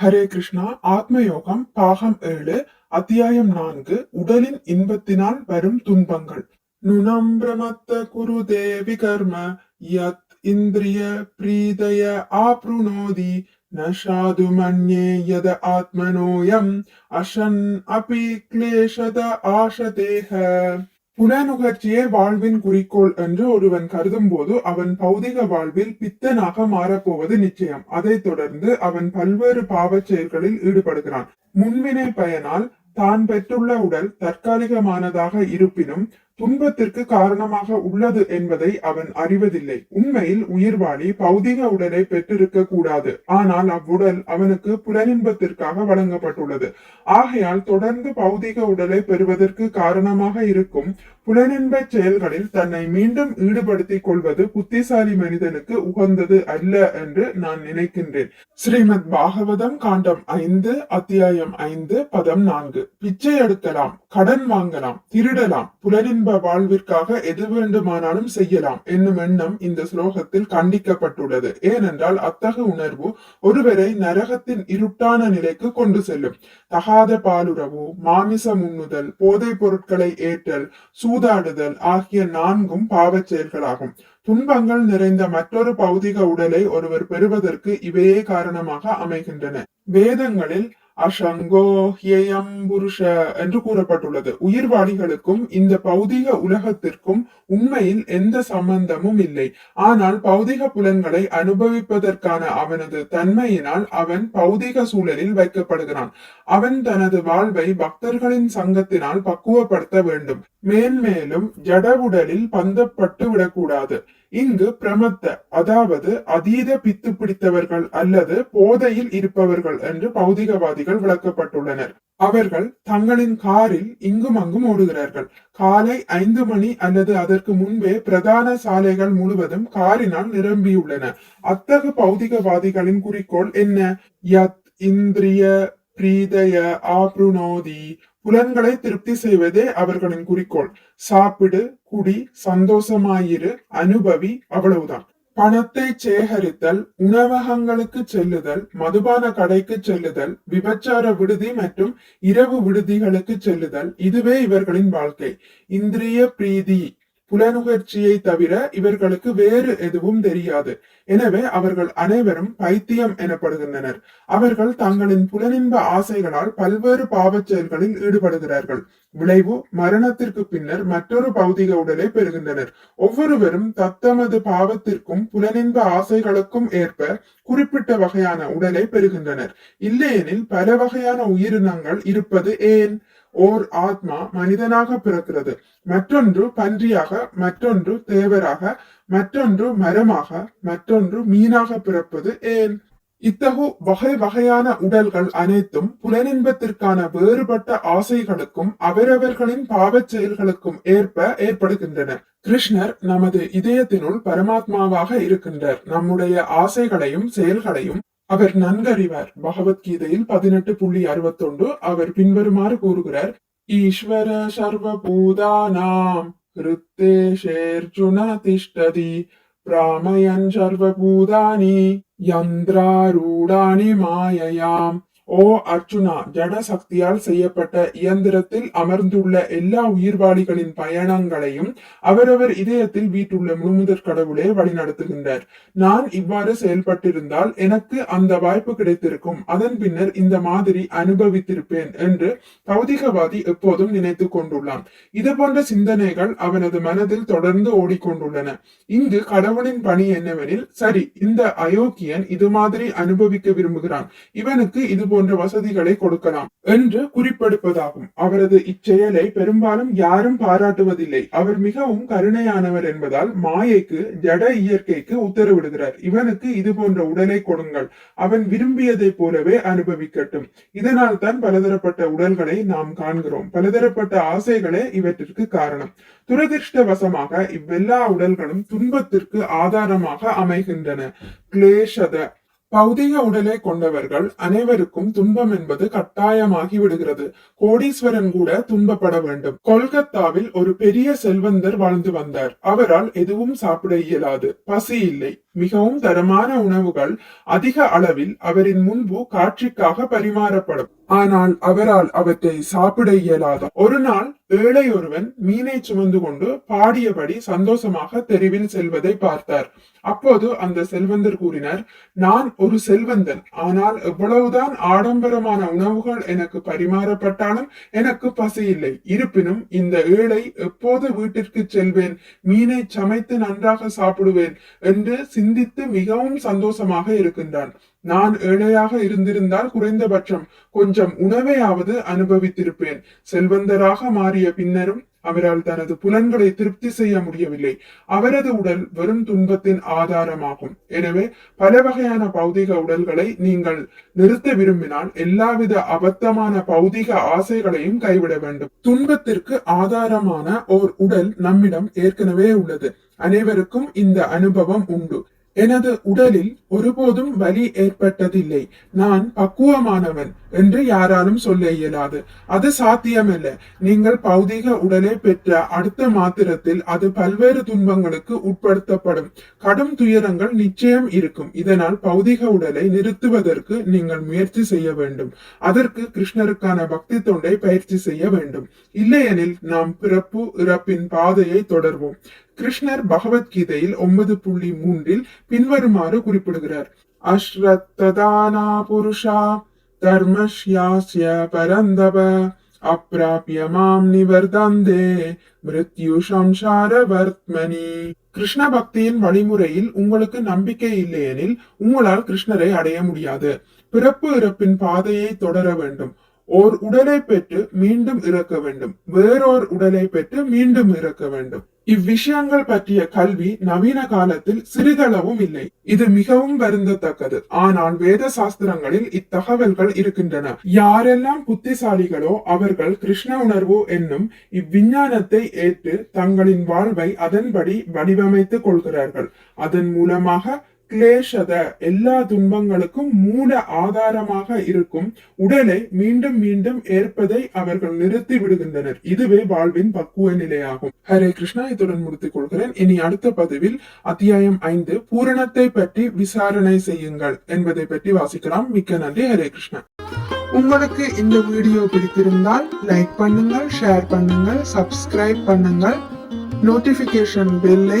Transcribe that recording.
ஹரே கிருஷ்ணா ஆத்மயோகம் பாகம் ஏழு அத்தியாயம் நான்கு உடலின் இன்பத்தினால் வரும் துன்பங்கள். நுணம் பிரமத்த குரு தேவி கர்ம யத் இந்திரிய பிரீதய ஆப்ருணோதி நஷாது மன்யே யத ஆத்மனோயம் அஷன் அபி கிளேஷத ஆஷதேஹ புலனுகர்ச்சியே வாழ்வின் குறிக்கோள் என்று ஒருவன் கருதும் போது அவன் பௌதிக வாழ்வில் பித்தனாக மாறப்போவது நிச்சயம். அதைத் தொடர்ந்து அவன் பல்வேறு பாவச் செயல்களில் ஈடுபடுகிறான். முன்வினை பயனால் தான் பெற்றுள்ள உடல் தற்காலிகமானதாக இருப்பினும் துன்பத்திற்கு காரணமாக உள்ளது என்பதை அவன் அறிவதில்லை. உண்மையில் உயிர்வாளி பௌதிக உடலை பெற்றிருக்க கூடாது. ஆனால் அவ்வுடல் அவனுக்கு புலனின்பத்திற்காக வழங்கப்பட்டுள்ளது. ஆகையால் தொடர்ந்து பௌதிக உடலை பெறுவதற்கு காரணமாக இருக்கும் புலனின்ப செயல்களில் தன்னை மீண்டும் ஈடுபடுத்திக் கொள்வது புத்திசாலி மனிதனுக்கு உகந்தது அல்ல என்று நான் நினைக்கின்றேன். ஸ்ரீமத் பாகவதம் காண்டம் ஐந்து அத்தியாயம் ஐந்து பதம் நான்கு. பிச்சை எடுக்கலாம் கடன் வாங்கலாம் திருடலாம் புலனின்ப வாழ்விற்காக எது வேண்டுமானாலும் செய்யலாம் என்னும் எண்ணம் இந்த ஸ்லோகத்தில் கண்டிக்கப்பட்டுள்ளது. ஏனென்றால் அத்தகு உணர்வு ஒருவரை நரகத்தின் இருட்டான நிலைக்கு கொண்டு செல்லும். தகாத பாலுறவு மாமிசம் உண்ணுதல் போதைப் பொருட்களை ஏற்றல் சூ சூதாடுதல் ஆகிய நான்கும் பாவச் செயல்களாகும். துன்பங்கள் நிறைந்த மற்றொரு பௌதிக உடலை ஒருவர் பெறுவதற்கு இவையே காரணமாக அமைகின்றன. வேதங்களில் அஷங்கோ ஹியம் புருஷ என்று கூறப்பட்டுள்ளது. உயிர்வாளிகளுக்கும் இந்த பௌதிக உலகத்திற்கும் உண்மையில் எந்த சம்பந்தமும் இல்லை. ஆனால் பௌதிக புலன்களை அனுபவிப்பதற்கான அவனது தன்மையினால் அவன் பௌதிக சூழலில் வைக்கப்படுகிறான். அவன் தனது வாழ்வை பக்தர்களின் சங்கத்தினால் பக்குவப்படுத்த வேண்டும். மேன்மேலும் ஜடவுடலில் பந்தப்பட்டு விடக்கூடாது. இங்கு பிரமத்த அதாவது அதீத பித்து பிடித்தவர்கள் அல்லது போதையில் இருப்பவர்கள் என்று பௌதிகவாதிகள் விளக்கப்பட்டுள்ளனர். அவர்கள் தங்களின் காரில் இங்கும் அங்கும் ஓடுகிறார்கள். காலை ஐந்து மணி அல்லது அதற்கு முன்பே பிரதான சாலைகள் முழுவதும் காரினால் நிரம்பியுள்ளன. அத்தகு பௌதிகவாதிகளின் குறிக்கோள் என்ன? யத் இந்திரிய பிரீதய ஆப்ருணோதி புலன்களை திருப்தி செய்வதே அவர்களின் குறிக்கோள். சாப்பிடு குடி சந்தோஷமாயிரு அனுபவி அவ்வளவுதான். பணத்தை சேகரித்தல் உணவகங்களுக்கு செல்லுதல் மதுபான கடைக்கு செல்லுதல் விபச்சார விடுதி மற்றும் இரவு விடுதிகளுக்கு செல்லுதல் இதுவே இவர்களின் வாழ்க்கை. இந்திரிய பிரீதி. புலனுகர்ச்சியை தவிர இவர்களுக்கு வேறு எதுவும் தெரியாது. எனவே அவர்கள் அனைவரும் பைத்தியம் எனப்படுகின்றனர். அவர்கள் தங்களின் புலனின்ப ஆசைகளால் பல்வேறு பாவச் செயல்களில் ஈடுபடுகிறார்கள். விளைவு மரணத்திற்கு பின்னர் மற்றொரு பௌதிக உடலை பெறுகின்றனர். ஒவ்வொருவரும் தத்தமது பாவத்திற்கும் புலனின்ப ஆசைகளுக்கும் ஏற்ப குறிப்பிட்ட வகையான உடலை பெறுகின்றனர். இல்லையெனில் பல வகையான உயிரினங்கள் இருப்பது ஏன்? ஓர் ஆத்மா மனிதனாக பிறக்கிறது. மற்றொன்று பன்றியாக மற்றொன்று தேவராக மற்றொன்று மரமாக மற்றொன்று மீனாக பிறப்பது ஏன்? இத்தகு வகை வகையான உடல்கள் அனைத்தும் புலனின்பத்திற்கான வேறுபட்ட ஆசைகளுக்கும் அவரவர்களின் பாவச் செயல்களுக்கும் ஏற்ப ஏற்படுகின்றன. கிருஷ்ணர் நமது இதயத்தினுள் பரமாத்மாவாக இருக்கின்றார். நம்முடைய ஆசைகளையும் செயல்களையும் அவர் நன்கறிவார். பகவத்கீதையில் பதினெட்டு புள்ளி அறுபத்தொன்று அவர் பின்வருமாறு கூறுகிறார் ஈஸ்வர சர்வ சர்வபூதானாம் ஹிருத்தேஷேர்ஜுன திஷ்டதி பிராமயன் சர்வ பூதானி யந்திராரூடானி மாயையாம் ஓ அர்ஜுனா ஜட சக்தியால் செய்யப்பட்ட இயந்திரத்தில் அமர்ந்துள்ள எல்லா உயிர்வாளிகளின் பயணங்களையும் அவரவர் இதயத்தில் வீட்டுள்ள முழுமுதற் கடவுளே வழிநடத்துகின்றார். நான் இவ்வாறு செயல்பட்டிருந்தால் எனக்கு அந்த வாய்ப்பு கிடைத்திருக்கும். அதன் பின்னர் இந்த மாதிரி அனுபவித்திருப்பேன் என்று பௌதிகவாதி எப்போதும் நினைத்து கொண்டுள்ளான். இது போன்ற சிந்தனைகள் அவனது மனதில் தொடர்ந்து ஓடிக்கொண்டுள்ளன. இங்கு கடவுளின் பணி என்னவெனில் சரி இந்த அயோக்கியன் இது மாதிரி அனுபவிக்க விரும்புகிறான். இவனுக்கு இது போன்ற போன்ற வசதிகளை கொடுக்கலாம் என்று குறிப்பெடுப்பதாகும் அவரது இச்செயலை பெரும்பாலும் யாரும் பாராட்டுவதில்லை. அவர் மிகவும் கருணையானவர் என்பதால் மாயைக்கு ஜட இயற்கைக்கு உத்தரவிடுகிறார். இவனுக்கு இது போன்ற உடலை கொடுங்கள். அவன் விரும்பியதை போலவே அனுபவிக்கட்டும். இதனால் தான் பலதரப்பட்ட உடல்களை நாம் காண்கிறோம். பலதரப்பட்ட ஆசைகளே இவற்றிற்கு காரணம். துரதிருஷ்டவசமாக இவ்வெல்லா உடல்களும் துன்பத்திற்கு ஆதாரமாக அமைகின்றன. கிளேஷத பௌதிக உடலை கொண்டவர்கள் அனைவருக்கும் துன்பம் என்பது கட்டாயமாகி விடுகிறது. கோடீஸ்வரன் கூட துன்பப்பட வேண்டும். கொல்கத்தாவில் ஒரு பெரிய செல்வந்தர் வாழ்ந்து வந்தார். அவரால் எதுவும் சாப்பிட இயலாது. பசி இல்லை. மிகவும் தரமான உணவுகள் அதிக அளவில் அவரின் முன்பு காட்சிக்காக பரிமாறப்படும். ஆனால் அவரால் அவற்றை சாப்பிட இயலாத. ஒரு நாள் ஏழை ஒருவன் மீனை சுமந்து கொண்டு பாடியபடி சந்தோஷமாக தெருவில் செல்வதை பார்த்தார். அப்போது அந்த செல்வந்தர் கூறினார் நான் ஒரு செல்வந்தன். ஆனால் எவ்வளவுதான் ஆடம்பரமான உணவுகள் எனக்கு பரிமாறப்பட்டாலும் எனக்கு பசி இல்லை. இருப்பினும் இந்த ஏழை எப்போது வீட்டிற்கு செல்வேன்? மீனை சமைத்து நன்றாக சாப்பிடுவேன் என்று சிந்தித்து மிகவும் சந்தோஷமாக இருக்கின்றான். நான் ஏழையாக இருந்திருந்தால் குறைந்தபட்சம் கொஞ்சம் உணவையாவது அனுபவித்திருப்பேன். செல்வந்தராக மாறிய பின்னரும் அவரால் தனது புலன்களை திருப்தி செய்ய முடியவில்லை. அவரது உடல் வெறும் துன்பத்தின் ஆதாரமாகும். எனவே பல வகையான பௌதிக உடல்களை நீங்கள் நிறுத்த விரும்பினால் எல்லாவித அபத்தமான பௌதிக ஆசைகளையும் கைவிட வேண்டும். துன்பத்திற்கு ஆதாரமான ஓர் உடல் நம்மிடம் ஏற்கனவே உள்ளது. அனைவருக்கும் இந்த அனுபவம் உண்டு. எனது உடலில் ஒருபோதும் வலி ஏற்பட்டதில்லை. நான் பக்குவமானவன். என்று யாராலும் சொல்ல இயலாது. அது சாத்தியமல்ல. நீங்கள் பௌதிக உடலை பெற்ற அடுத்த மாத்திரத்தில் அது பல்வேறு துன்பங்களுக்கு உட்படுத்தப்படும். கடும் துயரங்கள் நிச்சயம் இருக்கும். இதனால் பௌதிக உடலை நிறுத்துவதற்கு நீங்கள் முயற்சி செய்ய வேண்டும். அதற்கு கிருஷ்ணருக்கான பக்தி தொண்டை பயிற்சி செய்ய வேண்டும். இல்லையெனில் நாம் பிறப்பு இறப்பின் பாதையை தொடர்வோம். கிருஷ்ணர் பகவத்கீதையில் ஒன்பது புள்ளி மூன்றில் பின்வருமாறு குறிப்பிடுகிறார். அஸ்ரத்ததானா புருஷா தர்மஸ்யாஸ்ய பரந்தவ अप्राप्य மாம் நிவர்தந்தே மிருத்யு சம்சார வர்த்மனி கிருஷ்ண பக்தியின் வழிமுறையில் உங்களுக்கு நம்பிக்கை இல்லையெனில் உங்களால் கிருஷ்ணரை அடைய முடியாது. பிறப்பு இறப்பின் பாதையை தொடர வேண்டும். ஓர் உடலை பெற்று மீண்டும் இறக்க வேண்டும். வேறோர் உடலை பெற்று மீண்டும் இறக்க வேண்டும். இவ்விஷயங்கள் பற்றிய கல்வி நவீன காலத்தில் சிறிதளவும் இல்லை. இது மிகவும் வருந்தத்தக்கது. ஆனால் வேத சாஸ்திரங்களில் இத்தகவல்கள் இருக்கின்றன. யாரெல்லாம் புத்திசாலிகளோ அவர்கள் கிருஷ்ண உணர்வு என்னும் இவ்விஞ்ஞானத்தை ஏற்று தங்களின் வாழ்வை அதன்படி வடிவமைத்துக் கொள்கிறார்கள். அதன் மூலமாக கிளேஷத எல்லா துன்பங்களுக்கும் மூல ஆதாரமாக இருக்கும். உடலை மீண்டும் மீண்டும் ஏற்பதை அவர்கள் நிறுத்தி விடுகின்றனர். இதுவே வாழ்வின் பக்குவ நிலையாகும். ஹரே கிருஷ்ணா இத்துடன் முடித்துக் கொள்கிறேன். இனி அடுத்த பதிவில் அத்தியாயம் ஐந்து பூரணத்தை பற்றி விசாரணை செய்யுங்கள் என்பதை பற்றி வாசிக்கலாம். மிக்க நன்றி. ஹரே கிருஷ்ணா. உங்களுக்கு இந்த வீடியோ பிடித்திருந்தால் லைக் பண்ணுங்கள் ஷேர் பண்ணுங்கள் சப்ஸ்கிரைப் பண்ணுங்கள். நோட்டிபிகேஷன் பெல்லை